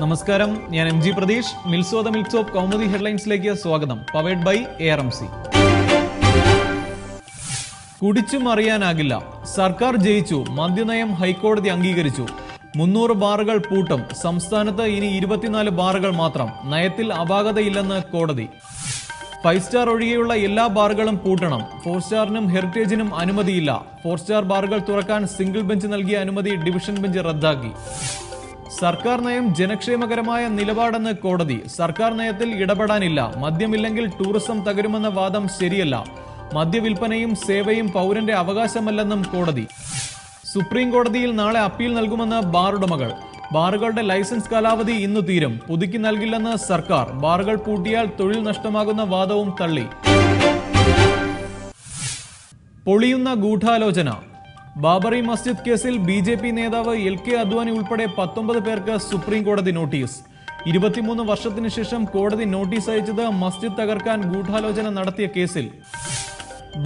നമസ്കാരം. ഞാൻ M G Pratheesh. മിൽസോ മിൽക്സ് ഓഫ് കൗമുദി ഹെഡ്ലൈൻസിലേക്ക് സ്വാഗതം. Powered by A R M C കുടിച്ചും അറിയാനാകില്ല. സർക്കാർ ജയിച്ചു. മദ്യനയം ഹൈക്കോടതി അംഗീകരിച്ചു. മുന്നൂറ് ബാറുകൾ പൂട്ടും. സംസ്ഥാനത്ത് ഇനി ഇരുപത്തിനാല് ബാറുകൾ മാത്രം. നയത്തിൽ അപാകതയില്ലെന്ന് കോടതി. ഫൈവ് സ്റ്റാർ ഒഴികെയുള്ള എല്ലാ ബാറുകളും പൂട്ടണം. ഫോർ സ്റ്റാറിനും ഹെറിറ്റേജിനും അനുമതിയില്ല. ഫോർ സ്റ്റാർ ബാറുകൾ തുറക്കാൻ സിംഗിൾ ബെഞ്ച് നൽകിയ അനുമതി ഡിവിഷൻ ബെഞ്ച് റദ്ദാക്കി. സർക്കാർ നയം ജനക്ഷേമകരമായ നിലപാടെന്ന് കോടതി സർക്കാർ നയത്തിൽ ഇടപെടാനില്ല. മദ്യമില്ലെങ്കിൽ ടൂറിസം തകരുമെന്ന വാദം ശരിയല്ല. മദ്യവിൽപ്പനയും സേവയും പൗരന്റെ അവകാശമല്ലെന്നും കോടതി. സുപ്രീം കോടതിയിൽ നാളെ അപ്പീൽ നൽകുമെന്ന് ബാറുടമകൾ. ബാറുകളുടെ ലൈസൻസ് കാലാവധി ഇന്നു തീരും. പുതുക്കി നൽകില്ലെന്ന് സർക്കാർ. ബാറുകൾ പൂട്ടിയാൽ തൊഴിൽ നഷ്ടമാകുന്ന വാദവും തള്ളി. പൊളിയുന്ന ഗൂഢാലോചന. ബാബറി മസ്ജിദ് കേസിൽ ബി ജെ പി നേതാവ് എൽ കെ അദ്വാനി ഉൾപ്പെടെ പത്തൊമ്പത് പേർക്ക് സുപ്രീം കോടതി നോട്ടീസ്. ഇരുപത്തിമൂന്ന് വർഷത്തിന് ശേഷം കോടതി നോട്ടീസ് അയച്ചത് മസ്ജിദ് തകർക്കാൻ ഗൂഢാലോചന നടത്തിയ കേസിൽ.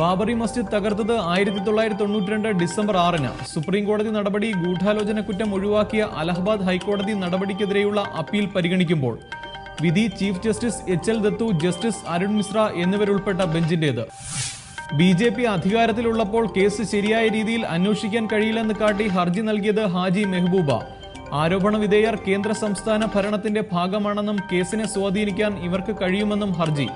ബാബറി മസ്ജിദ് തകർത്തത് ആയിരത്തി തൊള്ളായിരത്തി തൊണ്ണൂറ്റി രണ്ട് ഡിസംബർ ആറിന്. സുപ്രീം കോടതി നടപടി ഗൂഢാലോചന കുറ്റം ഒഴിവാക്കിയ അലഹബാദ് ഹൈക്കോടതി നടപടിക്കെതിരെയുള്ള അപ്പീൽ പരിഗണിക്കുമ്പോൾ. വിധി chief justice H L Dattu justice Arun Mishra എന്നിവരുൾപ്പെട്ട ബെഞ്ചിന്റേത്. ബി ജെ പി അധികാരത്തിലുള്ളപ്പോൾ കേസ് ശരിയായ രീതിയിൽ അന്വേഷിക്കാൻ കഴിയില്ലെന്ന് കാട്ടി ഹർജി നൽകിയത് ഹാജി മെഹബൂബ. ആരോപണ വിധേയർ കേന്ദ്ര സംസ്ഥാന ഭരണത്തിന്റെ ഭാഗമാണെന്നും കേസിനെ സ്വാധീനിക്കാൻ ഇവർക്ക് കഴിയുമെന്നും ഹർജി.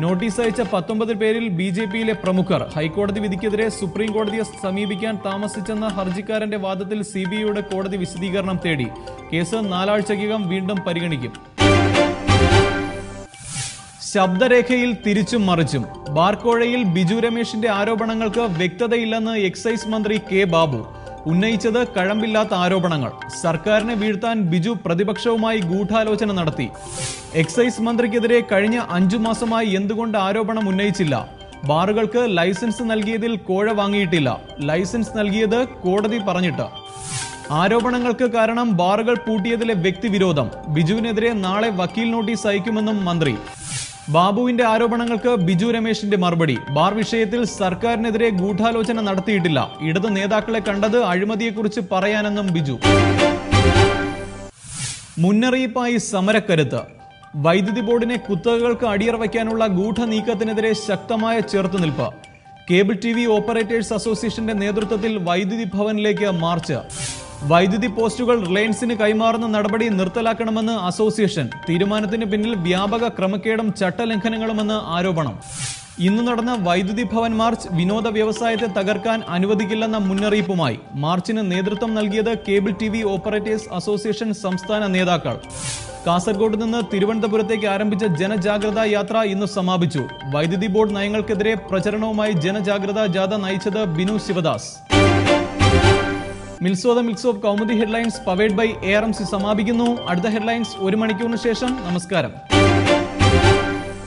നോട്ടീസ് അയച്ച പത്തൊമ്പത് പേരിൽ ബി ജെ പിയിലെ പ്രമുഖർ ഹൈക്കോടതി വിധിക്കെതിരെ സുപ്രീം കോടതിയെ സമീപിക്കാൻ താമസിച്ചെന്ന ഹർജിക്കാരന്റെ വാദത്തിൽ സി കോടതി വിശദീകരണം തേടി. കേസ് നാലാഴ്ചയ്ക്കകം വീണ്ടും പരിഗണിക്കും. ശബ്ദരേഖയിൽ തിരിച്ചും മറിച്ചും. ബാർക്കോഴയിൽ ബിജു രമേശിന്റെ ആരോപണങ്ങൾക്ക് വ്യക്തതയില്ലെന്ന് എക്സൈസ് മന്ത്രി കെ ബാബു. ഉന്നയിച്ചത് കഴമ്പില്ലാത്ത ആരോപണങ്ങൾ. സർക്കാരിനെ വീഴ്ത്താൻ ബിജു പ്രതിപക്ഷവുമായി ഗൂഢാലോചന നടത്തി. എക്സൈസ് മന്ത്രിക്കെതിരെ കഴിഞ്ഞ അഞ്ചു മാസമായി എന്തുകൊണ്ട് ആരോപണം ഉന്നയിച്ചില്ല? ബാറുകൾക്ക് ലൈസൻസ് നൽകിയതിൽ കോഴ വാങ്ങിയിട്ടില്ല. ലൈസൻസ് നൽകിയത് കോടതി പറഞ്ഞിട്ട്. ആരോപണങ്ങൾക്ക് കാരണം ബാറുകൾ പൂട്ടിയതിലെ വ്യക്തിവിരോധം. ബിജുവിനെതിരെ നാളെ വക്കീൽ നോട്ടീസ് അയക്കുമെന്നും മന്ത്രി. ബാബുവിന്റെ ആരോപണങ്ങൾക്ക് ബിജു രമേശിന്റെ മറുപടി. ബാർ വിഷയത്തിൽ സർക്കാരിനെതിരെ ഗൂഢാലോചന നടത്തിയിട്ടില്ല. ഇടത് നേതാക്കളെ കണ്ടത് അഴിമതിയെക്കുറിച്ച് പറയാനെന്നും ബിജു. മുന്നറിയിപ്പായി സമരക്കരുത്ത്. വൈദ്യുതി ബോർഡിനെ കുത്തകകൾക്ക് അടിയറ ഗൂഢ നീക്കത്തിനെതിരെ ശക്തമായ ചെറുത്തുനിൽപ്പ്. കേബിൾ ടി വി ഓപ്പറേറ്റേഴ്സ് അസോസിയേഷന്റെ നേതൃത്വത്തിൽ വൈദ്യുതി ഭവനിലേക്ക് മാർച്ച്. വൈദ്യുതി പോസ്റ്റുകൾ റിലയൻസിന് കൈമാറുന്ന നടപടി നിർത്തലാക്കണമെന്ന് അസോസിയേഷൻ. തീരുമാനത്തിന് പിന്നിൽ വ്യാപക ക്രമക്കേടും ചട്ടലംഘനങ്ങളുമെന്ന് ആരോപണം. ഇന്ന് നടന്ന വൈദ്യുതി ഭവൻ മാർച്ച് വിനോദ വ്യവസായത്തെ തകർക്കാൻ അനുവദിക്കില്ലെന്ന മുന്നറിയിപ്പുമായി. മാർച്ചിന് നേതൃത്വം നൽകിയത് cable T V operators association സംസ്ഥാന നേതാക്കൾ. കാസർഗോഡ് നിന്ന് തിരുവനന്തപുരത്തേക്ക് ആരംഭിച്ച ജനജാഗ്രതാ യാത്ര ഇന്ന് സമാപിച്ചു. വൈദ്യുതി ബോർഡ് നയങ്ങൾക്കെതിരെ പ്രചരണവുമായി ജനജാഗ്രതാ ജാഥ നയിച്ചത് ബിനു ശിവദാസ്. മിൽസോദ mills of Kaumudi headlines powered by A R M C സമാപിക്കുന്നു. അടുത്ത ഹെഡ്ലൈൻസ് ഒരു മണിക്കൂറിന് ശേഷം. നമസ്കാരം.